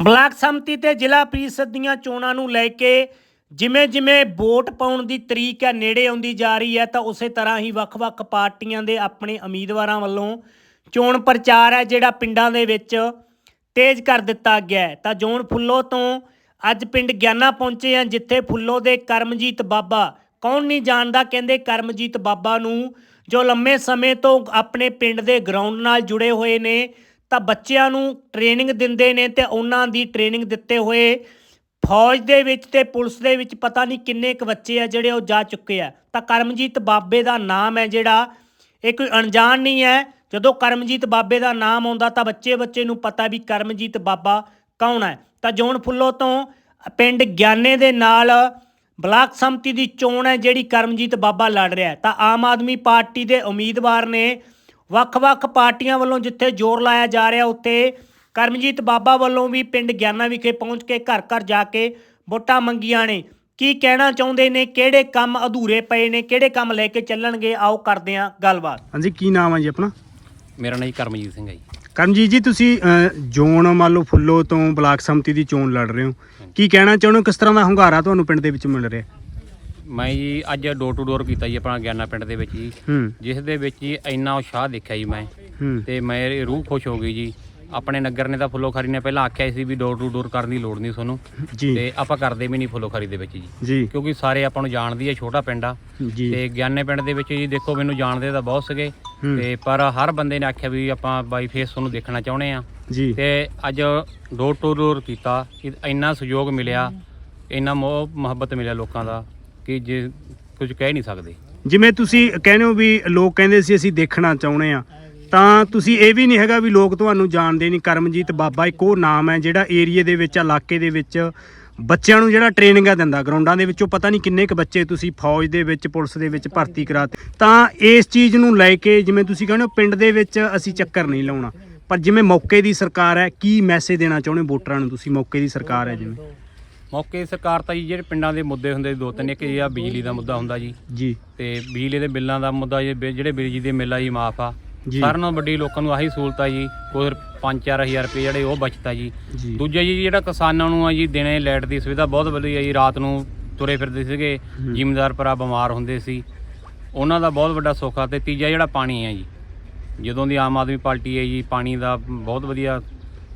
Block ਸੰਮਤੀ ਤੇ ਜ਼ਿਲ੍ਹਾ ਪ੍ਰੀਸ਼ਦ ਦੀਆਂ ਚੋਣਾਂ ਨੂੰ ਲੈ ਕੇ ਜਿਵੇਂ ਜਿਵੇਂ ਵੋਟ ਪਾਉਣ ਦੀ ਤਰੀਕ ਹੈ ਨੇੜੇ ਆਉਂਦੀ ਜਾ ਰਹੀ ਹੈ, ਤਾਂ ਉਸੇ ਤਰ੍ਹਾਂ ਹੀ ਵੱਖ-ਵੱਖ ਪਾਰਟੀਆਂ ਦੇ ਆਪਣੇ ਉਮੀਦਵਾਰਾਂ ਵੱਲੋਂ ਚੋਣ ਪ੍ਰਚਾਰ ਹੈ, ਜਿਹੜਾ ਪਿੰਡਾਂ ਦੇ ਵਿੱਚ ਤੇਜ਼ ਕਰ ਦਿੱਤਾ ਗਿਆ ਹੈ। ਤਾਂ ਜੋਨ ਫੁੱਲੋ ਤੋਂ ਅੱਜ ਪਿੰਡ ਗਿਆਨਾ ਪਹੁੰਚੇ ਆ ਜਿੱਥੇ ਫੁੱਲੋ ਦੇ ਕਰਮਜੀਤ ਬਾਬਾ, ਕੌਣ ਨਹੀਂ ਜਾਣਦਾ, ਕਹਿੰਦੇ ਕਰਮਜੀਤ ਬਾਬਾ ਨੂੰ ਜੋ ਲੰਮੇ ਸਮੇਂ ਤੋਂ ਆਪਣੇ ਪਿੰਡ ਦੇ ਗਰਾਊਂਡ ਨਾਲ ਜੁੜੇ ਹੋਏ ਨੇ ਤਾਂ ਬੱਚਿਆਂ ਨੂੰ ਟ੍ਰੇਨਿੰਗ ਦਿੰਦੇ ਨੇ ਤੇ ਉਹਨਾਂ ਦੀ ਟ੍ਰੇਨਿੰਗ ਦਿੱਤੇ ਹੋਏ ਫੌਜ ਦੇ ਵਿੱਚ ਤੇ ਪੁਲਿਸ ਦੇ ਵਿੱਚ ਪਤਾ ਨਹੀਂ ਕਿੰਨੇ ਕੁ ਬੱਚੇ ਆ ਜਿਹੜੇ ਉਹ ਜਾ ਚੁੱਕੇ ਆ। ਤਾਂ ਕਰਮਜੀਤ ਬਾਬੇ ਦਾ ਨਾਮ ਹੈ ਜਿਹੜਾ, ਇਹ ਕੋਈ ਅਣਜਾਣ ਨਹੀਂ ਹੈ। ਜਦੋਂ ਕਰਮਜੀਤ ਬਾਬੇ ਦਾ ਨਾਮ ਆਉਂਦਾ ਤਾਂ ਬੱਚੇ ਬੱਚੇ ਨੂੰ ਪਤਾ ਵੀ ਕਰਮਜੀਤ ਬਾਬਾ ਕੌਣ ਹੈ। ਤਾਂ ਜੋਨ ਫੁੱਲੋ ਤੋਂ ਪਿੰਡ ਗਿਆਨੇ ਦੇ ਨਾਲ ਬਲਾਕ ਸੰਮਤੀ ਦੀ ਚੋਣ ਹੈ ਜਿਹੜੀ ਕਰਮਜੀਤ ਬਾਬਾ ਲੜ ਰਿਹਾ ਤਾਂ ਆਮ ਆਦਮੀ ਪਾਰਟੀ ਦੇ ਉਮੀਦਵਾਰ ਨੇ ਵੱਖ-ਵੱਖ ਪਾਰਟੀਆਂ ਵੱਲੋਂ ਜਿੱਥੇ ਜ਼ੋਰ ਲਾਇਆ ਜਾ ਰਿਹਾ ਉੱਥੇ ਕਰਮਜੀਤ ਬਾਬਾ ਵੱਲੋਂ ਵੀ ਪਿੰਡ ਗਿਆਨਾ ਵਿਖੇ ਪਹੁੰਚ ਕੇ ਘਰ-ਘਰ ਜਾ ਕੇ ਵੋਟਾਂ ਮੰਗੀਆਂ ਨੇ। ਕੀ ਕਹਿਣਾ ਚਾਹੁੰਦੇ ਨੇ? ਕਿਹੜੇ ਕੰਮ ਅਧੂਰੇ ਪਏ ਨੇ? ਕਿਹੜੇ ਕੰਮ ਲੈ ਕੇ ਚੱਲਣਗੇ? ਆਓ ਕਰਦੇ ਹਾਂ ਗੱਲਬਾਤ। ਹਾਂਜੀ ਕੀ ਨਾਮ ਹੈ ਜੀ ਆਪਣਾ? ਮੇਰਾ ਨਾਮ ਜੀ ਕਰਮਜੀਤ ਸਿੰਘ ਹੈ ਜੀ। ਕਰਮਜੀਤ ਜੀ ਤੁਸੀਂ ਅਹ, ਜ਼ੋਨ ਮੰਨ ਲਓ ਫੁੱਲੋ ਤੋਂ ਬਲਾਕ ਸੰਮਤੀ ਦੀ ਚੋਣ ਲੜ ਰਹੇ ਹੋ। ਕੀ ਕਹਿਣਾ ਚਾਹੁੰਦੇ ਹੋ? ਕਿਸ ਤਰ੍ਹਾਂ ਦਾ ਹੁੰਗਾਰਾ ਤੁਹਾਨੂੰ ਪਿੰਡ ਦੇ ਵਿੱਚ ਮਿਲ ਰਿਹਾ? ਮੈਂ ਜੀ ਅੱਜ ਡੋਰ ਟੂ ਡੋਰ ਕੀਤਾ ਜੀ ਆਪਣਾ ਗਿਆਨਾ ਪਿੰਡ ਦੇ ਵਿੱਚ ਜੀ। ਹੂੰ। ਜਿਸ ਦੇ ਵਿੱਚ ਜੀ ਇੰਨਾ ਉਤਸ਼ਾਹ ਦੇਖਿਆ ਜੀ ਮੈਂ। ਹੂੰ। ਤੇ ਮੇਰੀ ਰੂਹ ਖੁਸ਼ ਹੋ ਗਈ ਜੀ। ਆਪਣੇ ਨਗਰ ਨੇ ਤਾਂ ਫੁੱਲੋਖਾਰੀ ਨੇ ਪਹਿਲਾਂ ਆਖਿਆ ਸੀ ਵੀ ਡੋਰ ਟੂ ਡੋਰ ਕਰਨ ਦੀ ਲੋੜ ਨਹੀਂ ਤੁਹਾਨੂੰ। ਜੀ। ਤੇ ਆਪਾਂ ਕਰਦੇ ਵੀ ਨਹੀਂ ਫੁੱਲੋਖਾਰੀ ਦੇ ਵਿੱਚ ਜੀ। ਜੀ। ਕਿਉਂਕਿ ਸਾਰੇ ਆਪਾਂ ਨੂੰ ਜਾਣਦੀ ਹੈ ਛੋਟਾ ਪਿੰਡ ਆ। ਜੀ। ਤੇ ਗਿਆਨੇ ਪਿੰਡ ਦੇ ਵਿੱਚ ਜੀ ਦੇਖੋ ਮੈਨੂੰ ਜਾਣਦੇ ਤਾਂ ਬਹੁਤ ਸੀਗੇ। ਹੂੰ। ਤੇ ਪਰ ਹਰ ਬੰਦੇ ਨੇ ਆਖਿਆ ਵੀ ਆਪਾਂ ਬਾਈ ਫੇਸ ਤੁਹਾਨੂੰ ਦੇਖਣਾ ਚਾਹੁੰਦੇ ਆ। ਜੀ। ਤੇ ਅੱਜ ਡੋਰ ਟੂ ਡੋਰ ਕੀਤਾ। ਕਿ ਇੰਨਾ ਸਹਿਯੋਗ ਮਿਲਿਆ। ਇੰਨਾ ਮੋਹ ਮੁਹੱਬਤ ਮਿਲਿਆ ਲੋਕਾਂ ਦਾ। ਕਿ ਜੇ ਕੁਝ ਕਹਿ ਨਹੀਂ ਸਕਦੇ। ਜਿਵੇਂ ਤੁਸੀਂ ਕਹਿੰਦੇ ਹੋ ਵੀ ਲੋਕ ਕਹਿੰਦੇ ਸੀ ਅਸੀਂ ਦੇਖਣਾ ਚਾਹੁੰਦੇ ਆ ਤਾਂ ਤੁਸੀਂ ਇਹ ਵੀ ਨਹੀਂ ਹੈਗਾ ਵੀ ਲੋਕ ਤੁਹਾਨੂੰ ਜਾਣਦੇ ਨਹੀਂ। ਕਰਮਜੀਤ ਬਾਬਾ ਇੱਕ ਉਹ ਨਾਮ ਹੈ ਜਿਹੜਾ ਏਰੀਏ ਦੇ ਵਿੱਚ ਇਲਾਕੇ ਦੇ ਵਿੱਚ ਬੱਚਿਆਂ ਨੂੰ ਜਿਹੜਾ ਟ੍ਰੇਨਿੰਗਾਂ ਦਿੰਦਾ, ਗਰਾਊਂਡਾਂ ਦੇ ਵਿੱਚੋਂ ਪਤਾ ਨਹੀਂ ਕਿੰਨੇ ਕੁ ਬੱਚੇ ਤੁਸੀਂ ਫੌਜ ਦੇ ਵਿੱਚ, ਪੁਲਿਸ ਦੇ ਵਿੱਚ ਭਰਤੀ ਕਰਾਤੇ ਤਾਂ ਇਸ ਚੀਜ਼ ਨੂੰ ਲੈ ਕੇ ਜਿਵੇਂ ਤੁਸੀਂ ਕਹਿੰਦੇ ਹੋ ਪਿੰਡ ਦੇ ਵਿੱਚ ਅਸੀਂ ਚੱਕਰ ਨਹੀਂ ਲਾਉਣਾ। ਪਰ ਜਿਵੇਂ ਮੌਕੇ ਦੀ ਸਰਕਾਰ ਹੈ, ਕੀ ਮੈਸੇਜ ਦੇਣਾ ਚਾਹੁੰਦੇ ਵੋਟਰਾਂ ਨੂੰ ਤੁਸੀਂ, ਮੌਕੇ ਦੀ ਸਰਕਾਰ ਹੈ ਜਿਵੇਂ? ਮੌਕੇ ਸਰਕਾਰ ਤਾਂ ਜੀ ਜਿਹੜੇ ਪਿੰਡਾਂ ਦੇ ਮੁੱਦੇ ਹੁੰਦੇ ਦੋ ਤਿੰਨ ਇੱਕ ਆ ਬਿਜਲੀ ਦਾ ਮੁੱਦਾ ਹੁੰਦਾ ਜੀ। ਜੀ। ਤੇ ਬਿਜਲੀ ਦੇ ਬਿੱਲਾਂ ਦਾ ਮੁੱਦਾ ਜੀ ਬਿ- ਜਿਹੜੇ ਬਿਜਲੀ ਦੇ ਮਿੱਲ ਆ ਜੀ ਮਾਫ ਆ। ਜੀ। ਸਾਰਿਆਂ ਨਾਲੋਂ ਵੱਡੀ ਲੋਕਾਂ ਨੂੰ ਆਹੀ ਸਹੂਲਤ ਆ ਜੀ ਕੋਈ 5-4000 ਰੁਪਏ ਜਿਹੜੇ ਉਹ ਬਚਤਾ ਜੀ। ਜੀ। ਦੂਜਾ ਜੀ ਜਿਹੜਾ ਕਿਸਾਨਾਂ ਨੂੰ ਆ ਜੀ ਦਿਨੇ ਲਾਈਟ ਦੀ ਸੁਵਿਧਾ ਬਹੁਤ ਵਧੀਆ ਜੀ ਰਾਤ ਨੂੰ ਤੁਰੇ ਫਿਰਦੇ ਸੀਗੇ ਹੂੰ। ਜ਼ਿਮੀਂਦਾਰ ਭਰਾ ਬਿਮਾਰ ਹੁੰਦੇ ਸੀ। ਉਹਨਾਂ ਦਾ ਬਹੁਤ ਵੱਡਾ ਸੁੱਖ ਆ ਤੇ ਤੀਜਾ ਜਿਹੜਾ ਪਾਣੀ ਹੈ ਜੀ। ਜਦੋਂ ਦੀ ਆਮ ਆਦਮੀ ਪਾਰਟੀ ਹੈ ਜੀ ਪਾਣੀ ਦਾ ਬਹੁਤ ਵਧੀਆ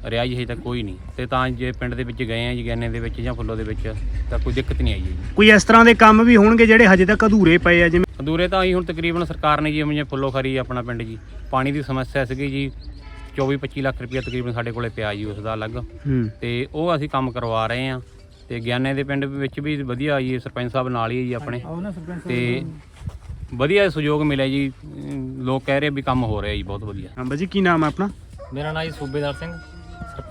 ਰਿਹਾ ਜੀ ਹਜੇ ਤੱਕ ਕੋਈ ਨਹੀਂ। ਤੇ ਤਾਂ ਜੇ ਪਿੰਡ ਦੇ ਵਿੱਚ ਗਏ ਆ ਜੀ ਗੈਨੇ ਦੇ ਵਿੱਚ ਜਾਂ ਫੁੱਲੋ ਦੇ ਵਿੱਚ ਤਾਂ ਕੋਈ ਦਿੱਕਤ ਨਹੀਂ ਆਈ ਜੀ। ਕੋਈ ਇਸ ਤਰ੍ਹਾਂ ਦੇ ਕੰਮ ਵੀ ਹੋਣਗੇ ਜਿਹੜੇ ਹਜੇ ਤੱਕ ਅਧੂਰੇ ਪਏ ਆ ਜਿਵੇਂ ਅਧੂਰੇ ਤਾਂ ਹੀ ਹੁਣ ਤਕਰੀਬਨ ਸਰਕਾਰ ਨੇ ਜੀ ਜਿਵੇਂ ਫੁੱਲੋ ਖਰੀ ਆਪਣਾ ਪਿੰਡ ਜੀ ਪਾਣੀ ਦੀ ਸਮੱਸਿਆ ਸੀਗੀ ਜੀ 24-25 ਲੱਖ ਰੁਪਏ ਤਕਰੀਬਨ ਸਾਡੇ ਕੋਲੇ ਪਿਆ ਜੀ ਉਸ ਦਾ ਅਲੱਗ। ਤੇ ਉਹ ਅਸੀਂ ਕੰਮ ਕਰਵਾ ਰਹੇ ਹਾਂ ਤੇ ਗਿਆਨੇ ਦੇ ਪਿੰਡ ਵਿੱਚ ਵੀ ਵਧੀਆ ਜੀ ਸਰਪੰਚ ਸਾਹਿਬ ਨਾਲ ਹੀ ਜੀ ਆਪਣੇ। ਤੇ ਵਧੀਆ ਸਹਿਯੋਗ ਮਿਲਿਆ ਜੀ। ਲੋਕ ਕਹਿ ਰਹੇ ਵੀ ਕੰਮ ਹੋ ਰਿਹਾ ਜੀ ਬਹੁਤ ਵਧੀਆ। ਹਾਂ ਬਾਜੀ ਕੀ ਨਾਮ ਹੈ ਆਪਣਾ? ਮੇਰਾ ਨਾਮ ਜੀ ਸੂਬੇਦਾਰ ਸਿੰਘ।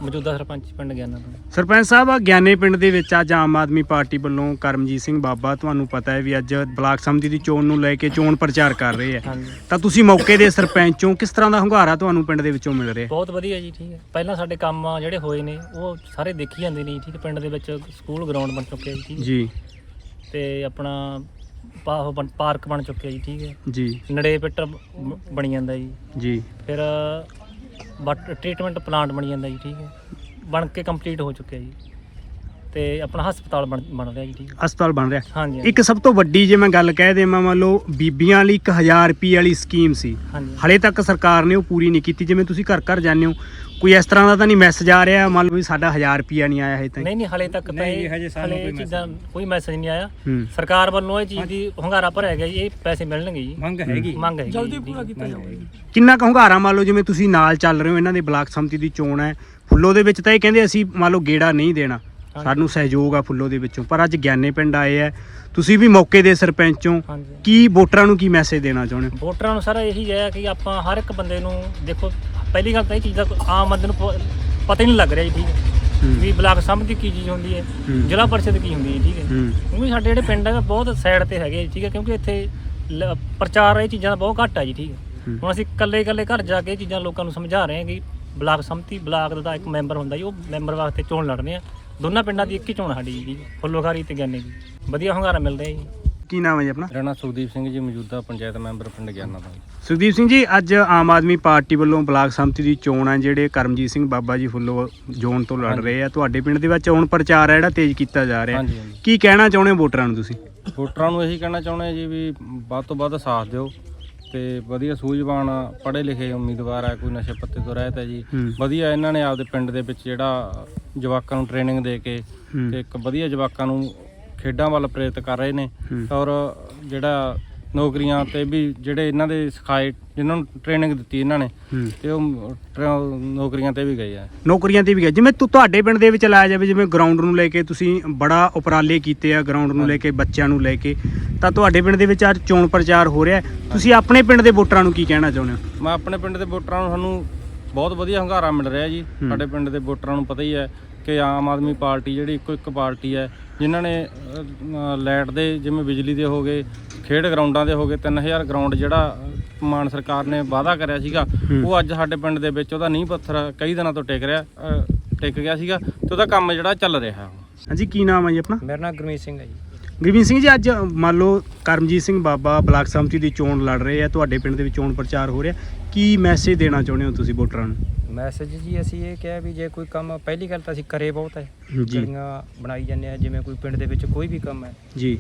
ਮੌਜੂਦਾ ਸਰਪੰਚ ਪਿੰਡ ਗਿਆਨਾ ਤੋਂ ਸਰਪੰਚ ਸਾਹਿਬ ਆ ਗਿਆਨੇ ਪਿੰਡ ਦੇ ਵਿੱਚ ਅੱਜ ਆਮ ਆਦਮੀ ਪਾਰਟੀ ਵੱਲੋਂ ਕਰਮਜੀਤ ਸਿੰਘ ਬਾਬਾ ਤੁਹਾਨੂੰ ਪਤਾ ਹੈ ਵੀ ਅੱਜ ਬਲਾਕ ਸੰਮਤੀ ਦੀ ਚੋਣ ਨੂੰ ਲੈ ਕੇ ਚੋਣ ਪ੍ਰਚਾਰ ਕਰ ਰਹੇ ਆ ਹਾਂਜੀ। ਤਾਂ ਤੁਸੀਂ ਮੌਕੇ ਦੇ ਸਰਪੰਚੋਂ ਕਿਸ ਤਰ੍ਹਾਂ ਦਾ ਹੁੰਗਾਰਾ ਤੁਹਾਨੂੰ ਪਿੰਡ ਦੇ ਵਿੱਚੋਂ ਮਿਲ ਰਿਹਾ? ਬਹੁਤ ਵਧੀਆ ਜੀ ਠੀਕ ਹੈ। ਪਹਿਲਾਂ ਸਾਡੇ ਕੰਮ ਆ ਜਿਹੜੇ ਹੋਏ ਨੇ ਉਹ ਸਾਰੇ ਦੇਖੀ ਜਾਂਦੇ ਨੇ ਠੀਕ ਹੈ। ਪਿੰਡ ਦੇ ਵਿੱਚ ਸਕੂਲ ਗਰਾਊਂਡ ਬਣ ਚੁੱਕੇ ਜੀ ਠੀਕ ਹੈ। ਜੀ। ਤੇ ਆਪਣਾ ਪਾ- ਉਹ ਬਣ- ਪਾਰਕ ਬਣ ਚੁੱਕਿਆ ਜੀ ਠੀਕ ਹੈ। ਜੀ। ਨੜੇ ਪਿੱਟ ਬ- ਬਣੀ ਜਾਂਦਾ ਜੀ। ਜੀ। ਫਿਰ ਬਟ ਟ੍ਰੀਟਮੈਂਟ ਪਲਾਂਟ ਬਣ ਜਾਂਦਾ ਜੀ ਠੀਕ ਹੈ। ਬਣ ਕੇ ਕੰਪਲੀਟ ਹੋ ਚੁੱਕਿਆ ਜੀ। ਤੇ ਆਪਣਾ ਹਸਪਤਾਲ ਬਣ ਬਣ ਰਿਹਾ ਜੀ ਠੀਕ ਹੈ। ਹਸਪਤਾਲ ਬਣ ਰਿਹਾ। ਹਾਂਜੀ ਇੱਕ ਸਭ ਤੋਂ ਵੱਡੀ ਜੇ ਮੈਂ ਗੱਲ ਕਹਿ ਦੇਵਾਂ ਮੰਨ ਲਓ ਬੀਬੀਆਂ ਲਈ 1000 ਰੁਪਏ ਵਾਲੀ ਸਕੀਮ ਸੀ। ਹਾਂਜੀ। ਹਲੇ ਤੱਕ ਸਰਕਾਰ ਨੇ ਉਹ ਪੂਰੀ ਨਹੀਂ ਕੀਤੀ ਜਿਵੇਂ ਤੁਸੀਂ ਘਰ ਘਰ ਜਾਂਦੇ ਹੋ। ਕੋਈ ਇਸ ਤਰ੍ਹਾਂ ਦਾ ਤਾਂ ਨਹੀਂ ਮੈਸੇਜ ਆ ਰਿਹਾ ਮੰਨ ਲਓ ਵੀ ਸਾਡਾ 1000 ਰੁਪਿਆ ਨਹੀਂ ਆਇਆ ਹਜੇ ਤੱਕ ਨਹੀਂ ਨਹੀਂ ਹਲੇ ਤੱਕ ਤਾਂ ਇਹ ਹਲੇ ਇਹ ਚੀਜ਼ਾਂ ਕੋਈ ਮੈਸੇਜ ਨਹੀਂ ਆਇਆ। ਹੂੰ। ਸਰਕਾਰ ਵੱਲੋਂ ਇਹ ਚੀਜ਼ ਦੀ ਹੁੰਗਾਰਾ ਭਰਿਆ ਗਿਆ ਜੀ ਇਹ ਪੈਸੇ ਮਿਲਣਗੇ ਜੀ। ਮੰਗ ਹੈਗੀ। ਮੰਗ ਹੈ ਜਲਦੀ ਪੂਰਾ ਕੀਤਾ ਜਾਊਗਾ ਕਿੰਨਾ ਕੁ ਹੁੰਗਾਰਾ ਮੰਨ ਲਓ ਜਿਵੇਂ ਤੁਸੀਂ ਨਾਲ ਚੱਲ ਰਹੇ ਹੋ ਇਹਨਾਂ ਦੇ ਬਲਾਕ ਸੰਮਤੀ ਦੀ ਚੋਣ ਹੈ। ਫੁੱਲੋ ਦੇ ਵਿੱਚ ਤਾਂ ਇਹ ਕਹਿੰਦੇ ਅਸੀਂ ਮੰਨ ਲਓ ਗੇੜਾ ਨਹੀਂ ਦੇਣਾ। ਸਾਨੂੰ ਸਹਿਯੋਗ ਆ ਫੁੱਲੋ ਦੇ ਵਿੱਚੋਂ। ਪਰ ਅੱਜ ਗਿਆਨੇ ਪਿੰਡ ਆਏ ਆ। ਤੁਸੀਂ ਵੀ ਮੌਕੇ ਦੇ ਸਰਪੰਚੋਂ ਹਾਂਜੀ। ਕੀ ਵੋਟਰਾਂ ਨੂੰ ਕੀ ਮੈਸੇਜ ਦੇਣਾ ਚਾਹੁੰਦੇ ਹੋ? ਵੋਟਰਾਂ ਨੂੰ ਸਾਰਾ ਇਹੀ ਹੈ ਕਿ ਆਪਾਂ ਹਰ ਇੱਕ ਬੰਦੇ ਨੂੰ ਦੇਖੋ ਪਹਿਲੀ ਗੱਲ ਤਾਂ ਇਹ ਚੀਜ਼ ਦਾ ਆਮ ਬੰਦੇ ਨੂੰ ਪ- ਪਤਾ ਹੀ ਨਹੀਂ ਲੱਗ ਰਿਹਾ ਜੀ ਠੀਕ ਹੈ। ਵੀ ਬਲਾਕ ਸੰਮਤੀ ਕੀ ਚੀਜ਼ ਹੁੰਦੀ ਹੈ ਹੂੰ। ਜ਼ਿਲ੍ਹਾ ਪਰਿਸ਼ਦ ਕੀ ਹੁੰਦੀ ਹੈ ਠੀਕ ਹੈ। ਹੂੰ। ਕਿਉਂਕਿ ਸਾਡੇ ਜਿਹੜੇ ਪਿੰਡ ਹੈ ਬਹੁਤ ਸਾਈਡ ਤੇ ਹੈਗੇ ਠੀਕ ਹੈ। ਕਿਉਂਕਿ ਇੱਥੇ ਲ- ਪ੍ਰਚਾਰ ਇਹ ਚੀਜ਼ਾਂ ਦਾ ਬਹੁਤ ਘੱਟ ਹੈ ਜੀ ਠੀਕ ਹੈ। ਹੂੰ। ਹੁਣ ਅਸੀਂ ਇਕੱਲੇ ਇਕੱਲੇ ਘਰ ਜਾ ਕੇ ਇਹ ਚੀਜ਼ਾਂ ਲੋਕਾਂ ਨੂੰ ਸਮਝਾ ਰਹੇ ਹਾਂ ਕਿ ਬਲਾਕ ਸੰਮਤੀ ਬਲਾਕ ਦਾ ਇੱਕ ਮੈਂਬਰ ਹੁੰਦਾ ਜੀ ਉਹ ਮੈਂਬਰ ਵਾਸਤੇ ਚੋਣ ਲੜਨੇ ਆ। ਦੋਨਾਂ ਪਿੰਡਾਂ ਦੀ ਇੱਕ ਹੀ ਚੋਣ ਸਾਡੀ ਜੀ। ਫੁੱਲੋਖਾਰੀ ਤੇ ਗਿਆਨੇ ਦੀ ਵਧੀਆ ਹੁੰਗਾਰਾ ਮਿਲ ਰਿਹਾ ਜੀ। ਕੀ ਨਾਮ ਹੈ ਜੀ ਆਪਣਾ? ਨਾਮ ਸੁਖਦੀਪ ਸਿੰਘ ਜੀ ਮੌਜੂਦਾ ਪੰਚਾਇਤ ਮੈਂਬਰ ਪਿੰਡ ਗਿਆਨਾ ਦਾ ਜੀ। ਸੁਖਦੀਪ ਸਿੰਘ ਜੀ ਅੱਜ ਆਮ ਆਦਮੀ ਪਾਰਟੀ ਵੱਲੋਂ ਬਲਾਕ ਸੰਮਤੀ ਦੀ ਚੋਣ ਹੈ ਜਿਹੜੇ ਕਰਮਜੀਤ ਸਿੰਘ ਬਾਬਾ ਜੀ ਫੁੱਲੋ ਜ਼ੋਨ ਤੋਂ ਲੜ। ਰਹੇ ਆ। ਤੁਹਾਡੇ ਪਿੰਡ ਦੇ ਵਿੱਚ ਚੋਣ ਪ੍ਰਚਾਰ ਹੈ ਜਿਹੜਾ ਤੇਜ਼ ਕੀਤਾ ਜਾ ਰਿਹਾ। ਹਾਂਜੀ ਹਾਂਜੀ। ਕੀ ਕਹਿਣਾ ਚਾਹੁੰਦੇ ਹੋ ਵੋਟਰਾਂ ਨੂੰ ਤੁਸੀਂ? ਵੋਟਰਾਂ ਨੂੰ ਇਹੀ ਕਹਿਣਾ ਚਾਹੁੰਦੇ ਹਾਂ ਜੀ ਵੀ ਵੱਧ ਤੋਂ ਵੱਧ ਸਾਥ ਦਿਓ। ਤੇ ਵਧੀਆ ਸੂਝਵਾਨ ਪੜ੍ਹੇ ਲਿਖੇ ਉਮੀਦਵਾਰ ਹੈ ਕੋਈ ਨਸ਼ੇ ਪੱਤੇ ਤੋਂ ਰਹਿਤ ਹੈ ਜੀ। ਵਧੀਆ ਇਹਨਾਂ ਨੇ ਆਪਦੇ ਪਿੰਡ ਦੇ ਵਿੱਚ ਜਿਹੜਾ ਜਵਾਕਾਂ ਨੂੰ ਟ੍ਰੇਨਿੰਗ ਦੇ ਕੇ। ਤੇ ਇੱਕ ਵਧੀਆ ਜਵਾਕਾਂ ਨੂੰ ਖੇਡਾਂ ਵੱਲ ਪ੍ਰੇਰਿਤ ਕਰ ਰਹੇ ਨੇ। ਔਰ ਜਿਹੜਾ ਨੌਕਰੀਆਂ ਤੇ ਵੀ ਜਿਹੜੇ ਇਹਨਾਂ ਦੇ ਸਿਖਾਏ ਜਿਨ੍ਹਾਂ ਨੂੰ ਟ੍ਰੇਨਿੰਗ ਦਿੱਤੀ ਇਹਨਾਂ ਨੇ ਹੂੰ। ਤੇ ਉਹ ਟਰ- ਨੌਕਰੀਆਂ ਤੇ ਵੀ ਗਏ ਆ ਨੌਕਰੀਆਂ ਤੇ ਵੀ ਗਿਆ ਜਿਵੇਂ ਤੁ- ਤੁਹਾਡੇ ਪਿੰਡ ਦੇ ਵਿੱਚ ਲਾਇਆ ਜਾਵੇ ਜਿਵੇਂ ਗਰਾਊਂਡ ਨੂੰ ਲੈ ਕੇ ਤੁਸੀਂ ਬੜਾ ਉਪਰਾਲੇ ਕੀਤੇ ਆ ਗਰਾਊਂਡ ਨੂੰ ਲੈ ਕੇ ਬੱਚਿਆਂ ਨੂੰ ਲੈ ਕੇ ਤਾਂ ਤੁਹਾਡੇ ਪਿੰਡ ਦੇ ਵਿੱਚ ਅੱਜ ਚੋਣ ਪ੍ਰਚਾਰ ਹੋ ਰਿਹਾ ਹੈ। ਤੁਸੀਂ ਆਪਣੇ ਪਿੰਡ ਦੇ ਵੋਟਰਾਂ ਨੂੰ ਕੀ ਕਹਿਣਾ ਚਾਹੁੰਦੇ ਹੋ ਮੈਂ ਆਪਣੇ ਪਿੰਡ ਦੇ ਵੋਟਰਾਂ ਨੂੰ ਸਾਨੂੰ ਬਹੁਤ ਵਧੀਆ ਹੰਗਾਰਾ ਮਿਲ ਰਿਹਾ ਜੀ ਹੂੰ। ਸਾਡੇ ਪਿੰਡ ਦੇ ਵੋਟਰਾਂ ਨੂੰ ਪਤਾ ਹੀ ਹੈ ਕਿ ਆਮ ਆਦਮੀ ਪਾਰਟੀ ਜਿਹੜੀ ਇੱਕੋ ਇੱਕ ਪਾਰਟੀ ਹੈ ਜਿਨ੍ਹਾਂ ਨੇ ਅਹ, ਅਹ, ਲਾਈਟ ਦੇ ਜਿਵੇਂ ਬਿਜਲੀ ਦੇ ਹੋ ਗਏ ਖੇਡ ਗਰਾਊਂਡਾਂ ਦੇ ਹੋ ਗਏ 3000 ਗਰਾਊਂਡ ਜਿਹੜਾ ਮਾਨ ਸਰਕਾਰ ਨੇ ਵਾਅਦਾ ਕਰਿਆ ਸੀਗਾ। ਉਹ ਅੱਜ ਸਾਡੇ ਪਿੰਡ ਦੇ ਵਿੱਚ ਉਹਦਾ ਨੀਂਹ ਪੱਥਰ ਕਈ ਦਿਨਾਂ ਤੋਂ ਟਿਕ ਰਿਹਾ ਟਿਕ ਗਿਆ ਸੀਗਾ ਤੇ ਉਹਦਾ ਕੰਮ ਜਿਹੜਾ ਚੱਲ ਰਿਹਾ ਹਾਂਜੀ ਕੀ ਨਾਮ ਹੈ ਜੀ ਆਪਣਾ? ਮੇਰਾ ਨਾਮ ਗੁਰਮੀਤ ਸਿੰਘ ਹੈ ਜੀ। ਗੁਰਮੀਤ ਸਿੰਘ ਜੀ ਅੱਜ ਮੰਨ ਲਓ ਕਰਮਜੀਤ ਸਿੰਘ ਬਾਬਾ ਬਲਾਕ ਸੰਮਤੀ ਦੀ ਚੋਣ ਲੜ ਰਹੇ ਆ ਤੁਹਾਡੇ ਪਿੰਡ ਦੇ ਵਿੱਚ ਚੋਣ ਪ੍ਰਚਾਰ ਹੋ ਰਿਹਾ ਕੀ ਮੈਸੇਜ ਦੇਣਾ ਚਾਹੁੰਦੇ ਹੋ ਤੁਸੀਂ ਵੋਟਰਾਂ ਨੂੰ? ਮੈਸੇਜ ਜੀ ਅਸੀਂ ਇਹ ਕਿਹਾ ਵੀ ਜੇ ਕੋਈ ਕੰਮ ਪਹਿਲੀ ਗੱਲ ਤਾਂ ਅਸੀਂ ਕਰੇ ਬਹੁਤ ਹੈ। ਜੀ। ਗਲੀਆਂ ਬਣਾਈ ਜਾਂਦੇ ਆ ਜਿਵੇਂ ਕੋਈ ਪਿੰਡ ਦੇ ਵਿੱਚ ਕੋਈ ਵੀ ਕੰਮ ਹੈ। ਜੀ।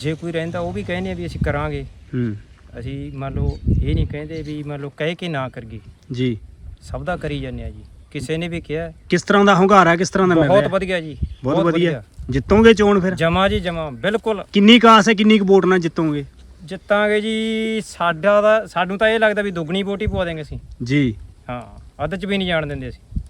ਜੇ ਕੋਈ ਰਹਿੰਦਾ ਉਹ ਵੀ ਕਹਿੰਦੇ ਆ ਵੀ ਅਸੀਂ ਕਰਾਂਗੇ। ਹੂੰ। ਅਸੀਂ ਮੰਨ ਲਓ ਇਹ ਨਹੀਂ ਕਹਿੰਦੇ ਵੀ ਮੰਨ ਲਓ ਕਹਿ ਕੇ ਨਾ ਕਰੀਏ। ਜੀ। ਸਭ ਦਾ ਕਰੀ ਜਾਂਦੇ ਆ ਜੀ। ਕਿਸੇ ਨੇ ਵੀ ਕਿਹਾ। ਕਿਸ ਤਰ੍ਹਾਂ ਦਾ ਹੁੰਗਾਰਾ ਕਿਸ ਤਰ੍ਹਾਂ ਦਾ ਮਿਲ ਬਹੁਤ ਵਧੀਆ ਜੀ ਬਹੁਤ ਵਧੀਆ। ਜਿੱਤੋਗੇ ਚੋਣ ਫਿਰ? ਜਮਾ ਜੀ ਜਮਾ ਬਿਲਕੁਲ। ਕਿੰਨੀ ਕਾਸ ਹੈ ਕਿੰਨੀ ਕੁ ਵੋਟ ਨਾਲ ਜਿੱਤੋਗੇ? ਜਿੱਤਾਂਗੇ ਜੀ ਸਾਡਾ ਦਾ ਸਾਨੂੰ ਤਾਂ ਇਹ ਲੱਗਦਾ ਵੀ ਦੁੱਗਣੀ ਵੋਟ ਹੀ ਪਵਾ ਦੇਂਗੇ ਅਸੀਂ। ਜੀ। ਹਾਂ ਅੱਧ ਚ ਵੀ ਨਹੀਂ ਜਾਣ ਦਿੰਦੇ ਅਸੀਂ।